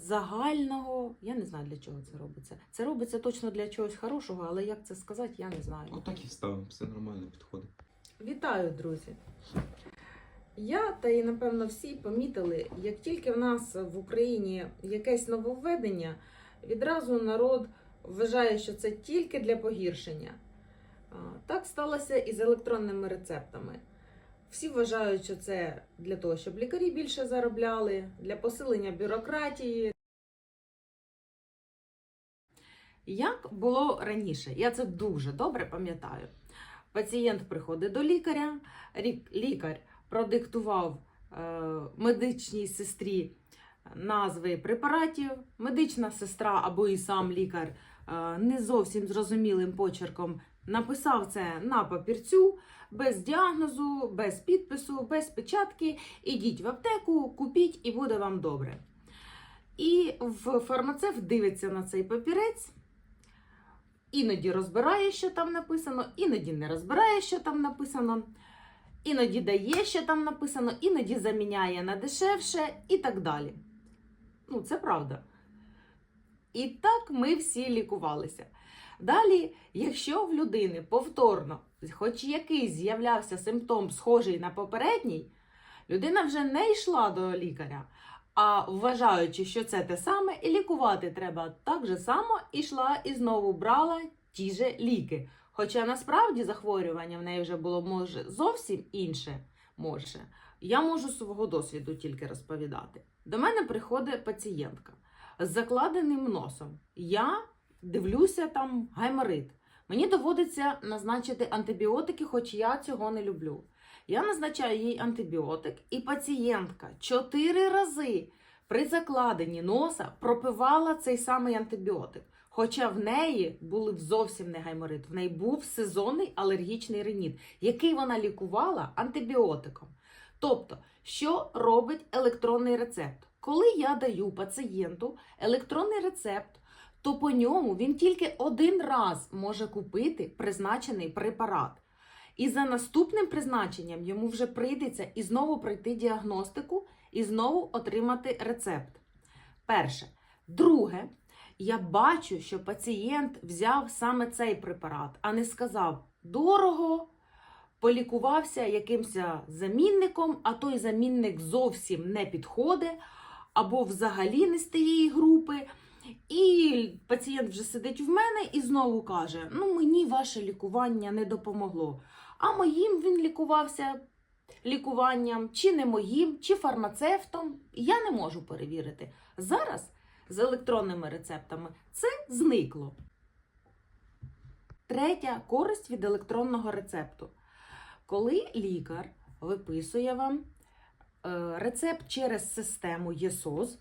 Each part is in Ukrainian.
загального. Я не знаю, для чого це робиться. Це робиться точно для чогось хорошого, але як це сказати, я не знаю. Отак і ставимо, все нормально підходить. Вітаю, друзі! Я та і напевно всі помітили, як тільки в нас в Україні якесь нововведення, відразу народ вважає, що це тільки для погіршення. Так сталося і з електронними рецептами. Всі вважають, що це для того, щоб лікарі більше заробляли, для посилення бюрократії. Як було раніше, я це дуже добре пам'ятаю. Пацієнт приходить до лікаря, лікар продиктував е, медичній сестрі назви препаратів. Медична сестра або і сам лікар е, не зовсім зрозумілим почерком написав це на папірцю, без діагнозу, без підпису, без печатки. Ідіть в аптеку, купіть і буде вам добре. І фармацевт дивиться на цей папірець. Іноді розбирає, що там написано, іноді не розбирає, що там написано, іноді дає, що там написано, іноді заміняє на дешевше і так далі. Ну, це правда. І так ми всі лікувалися. Далі, якщо в людини повторно, хоч якийсь з'являвся симптом, схожий на попередній, людина вже не йшла до лікаря, а вважаючи, що це те саме, і лікувати треба так же само, ішла і знову брала ті же ліки. Хоча насправді захворювання в неї вже було може зовсім інше. Може. Я можу свого досвіду тільки розповідати. До мене приходить пацієнтка з закладеним носом. Я дивлюся там гайморит. Мені доводиться назначити антибіотики, хоч я цього не люблю. Я назначаю їй антибіотик, і пацієнтка чотири рази при закладенні носа пропивала цей самий антибіотик. Хоча в неї були зовсім не гайморит, в неї був сезонний алергічний реніт, який вона лікувала антибіотиком. Тобто, що робить електронний рецепт? Коли я даю пацієнту електронний рецепт, то по ньому він тільки один раз може купити призначений препарат. І за наступним призначенням йому вже прийдеться і знову пройти діагностику, і знову отримати рецепт. Перше. Друге, я бачу, що пацієнт взяв саме цей препарат, а не сказав дорого, полікувався якимось замінником, а той замінник зовсім не підходить, або взагалі не з тієї групи. І пацієнт вже сидить в мене і знову каже: Ну, мені ваше лікування не допомогло. А моїм він лікувався лікуванням, чи не моїм, чи фармацевтом. Я не можу перевірити. Зараз з електронними рецептами це зникло. Третя користь від електронного рецепту. Коли лікар виписує вам е, рецепт через систему ЄСОЗ,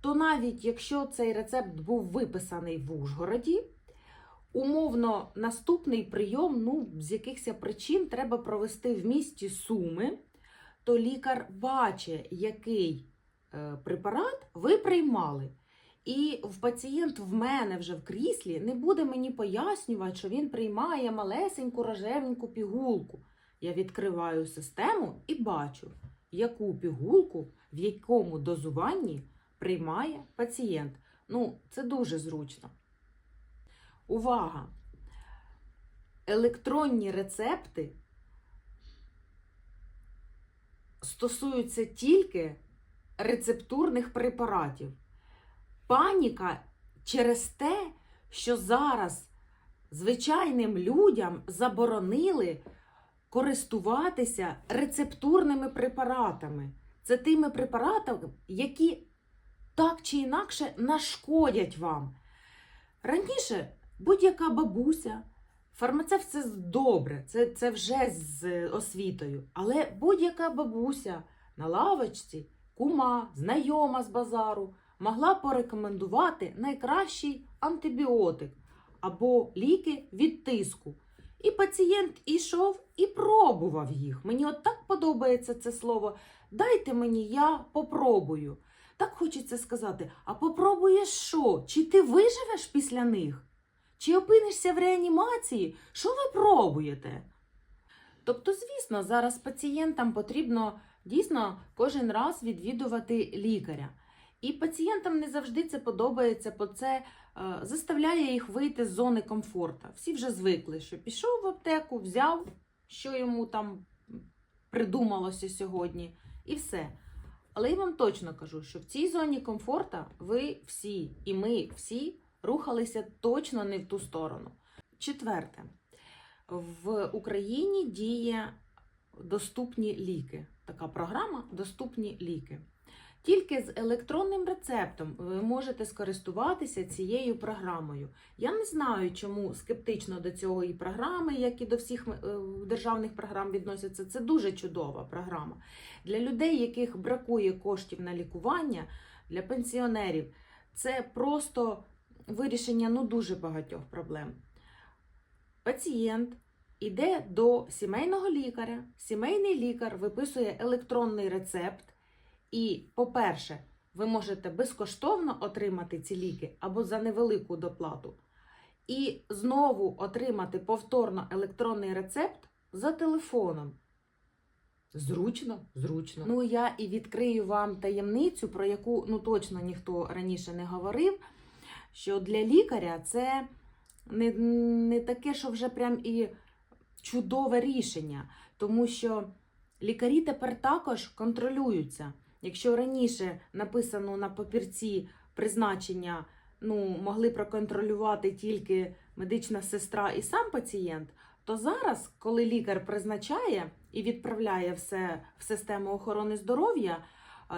то навіть якщо цей рецепт був виписаний в Ужгороді, умовно наступний прийом, ну, з якихось причин треба провести в місті Суми, то лікар бачить, який е, препарат ви приймали. І в пацієнт в мене вже в кріслі не буде мені пояснювати, що він приймає малесеньку рожевеньку пігулку. Я відкриваю систему і бачу, яку пігулку в якому дозуванні приймає пацієнт. Ну, це дуже зручно. Увага! Електронні рецепти стосуються тільки рецептурних препаратів. Паніка через те, що зараз звичайним людям заборонили користуватися рецептурними препаратами. Це тими препаратами, які так чи інакше нашкодять вам. Раніше будь-яка бабуся, фармацевт це добре, це, це вже з освітою, але будь-яка бабуся на лавочці, кума, знайома з базару могла порекомендувати найкращий антибіотик або ліки від тиску. І пацієнт ішов і пробував їх. Мені от так подобається це слово. Дайте мені, я попробую. Так хочеться сказати: а попробуєш що? Чи ти виживеш після них? Чи опинишся в реанімації? Що ви пробуєте? Тобто, звісно, зараз пацієнтам потрібно дійсно кожен раз відвідувати лікаря. І пацієнтам не завжди це подобається, бо це е, заставляє їх вийти з зони комфорту. Всі вже звикли, що пішов в аптеку, взяв, що йому там придумалося сьогодні, і все. Але я вам точно кажу, що в цій зоні комфорту ви всі, і ми всі рухалися точно не в ту сторону. Четверте, в Україні діє доступні ліки. Така програма Доступні ліки. Тільки з електронним рецептом ви можете скористуватися цією програмою. Я не знаю, чому скептично до цього і програми, як і до всіх е, державних програм відносяться. Це дуже чудова програма. Для людей, яких бракує коштів на лікування, для пенсіонерів, це просто вирішення ну, дуже багатьох проблем. Пацієнт іде до сімейного лікаря, сімейний лікар виписує електронний рецепт. І, по-перше, ви можете безкоштовно отримати ці ліки або за невелику доплату. І знову отримати повторно електронний рецепт за телефоном. Зручно, зручно. Ну, я і відкрию вам таємницю, про яку ну точно ніхто раніше не говорив. Що для лікаря це не, не таке, що вже прям і чудове рішення, тому що лікарі тепер також контролюються. Якщо раніше написано на папірці призначення, ну, могли проконтролювати тільки медична сестра і сам пацієнт, то зараз, коли лікар призначає і відправляє все в систему охорони здоров'я,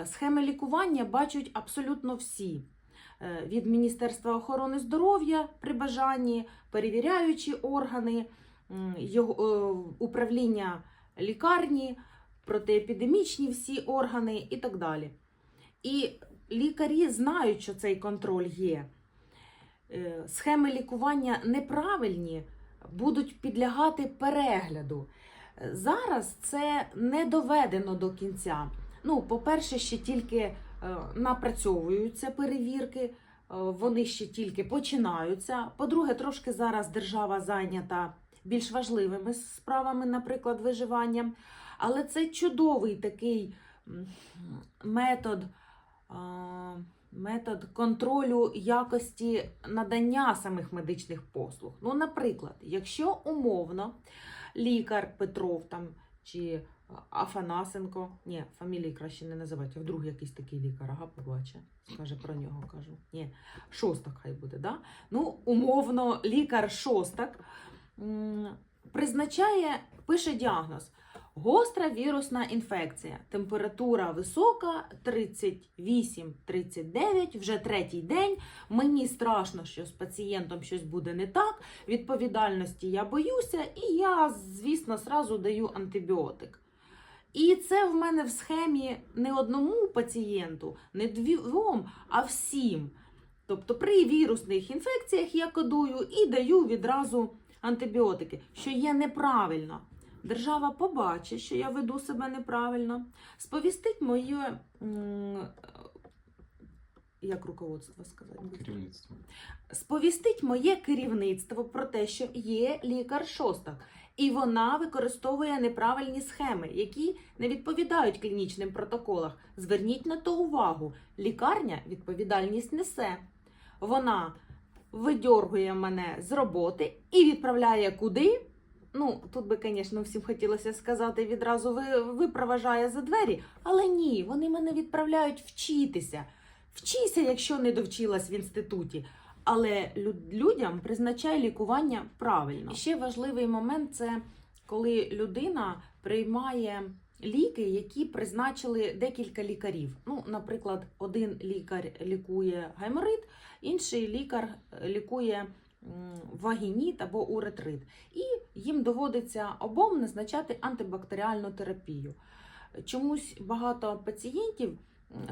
е, схеми лікування бачать абсолютно всі. Е, Від Міністерства охорони здоров'я при бажанні, перевіряючі органи, його, е, управління лікарні, протиепідемічні всі органи і так далі. І лікарі знають, що цей контроль є. Е, Схеми лікування неправильні будуть підлягати перегляду. Зараз це не доведено до кінця. Ну, по-перше, ще тільки е, напрацьовуються перевірки, е, вони ще тільки починаються. По-друге, трошки зараз держава зайнята більш важливими справами, наприклад, виживанням. Але це чудовий такий метод, метод контролю якості надання самих медичних послуг. Ну, наприклад, якщо умовно лікар Петров там чи Афанасенко, ні, фамілії краще не називати, а вдруг якийсь такий лікар, ага, побачить, скаже про нього, кажу. Ні, шостак хай буде, да? Ну, умовно, лікар шостак призначає, пише діагноз. Гостра вірусна інфекція. Температура висока 38-39, вже третій день. Мені страшно, що з пацієнтом щось буде не так. Відповідальності я боюся, і я, звісно, зразу даю антибіотик. І це в мене в схемі не одному пацієнту, не двом, а всім. Тобто при вірусних інфекціях я кодую і даю відразу антибіотики, що є неправильно. Держава побачить, що я веду себе неправильно, сповістить моє як руководство сказати, Керівництво. сповістить моє керівництво про те, що є лікар шостак, і вона використовує неправильні схеми, які не відповідають клінічним протоколах. Зверніть на то увагу. Лікарня відповідальність несе. Вона видьоргує мене з роботи і відправляє куди. Ну, тут би, звісно, всім хотілося сказати відразу ви, випроважає за двері, але ні, вони мене відправляють вчитися. Вчися, якщо не довчилась в інституті. Але лю- людям призначає лікування правильно. І ще важливий момент це коли людина приймає ліки, які призначили декілька лікарів. Ну, наприклад, один лікар лікує гайморит, інший лікар е, лікує вагініт або уретрит. І їм доводиться обом назначати антибактеріальну терапію. Чомусь багато пацієнтів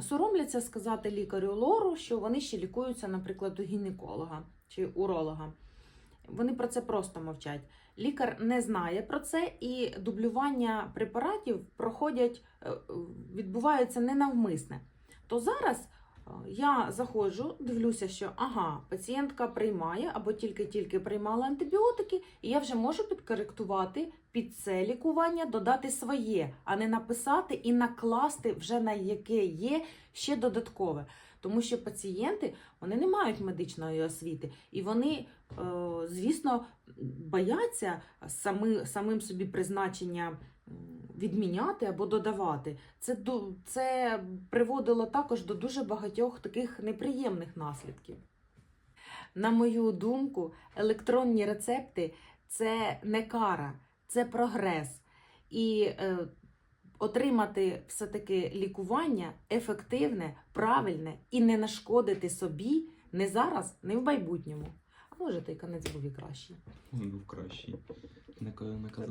соромляться сказати лікарю лору, що вони ще лікуються, наприклад, у гінеколога чи уролога. Вони про це просто мовчать. Лікар не знає про це, і дублювання препаратів проходять, е, відбуваються ненавмисне. То зараз я заходжу, дивлюся, що ага, пацієнтка приймає або тільки-тільки приймала антибіотики, і я вже можу підкоректувати під це лікування, додати своє, а не написати і накласти вже на яке є ще додаткове. Тому що пацієнти вони не мають медичної освіти, і вони, е, звісно, бояться самим собі призначення відміняти або додавати. Це, це приводило також до дуже багатьох таких неприємних наслідків. На мою думку, електронні рецепти це не кара, це прогрес. І е, отримати все-таки лікування ефективне, правильне і не нашкодити собі не зараз, не в майбутньому. А може, той конець був і кращий. Він був кращий. Не, ка-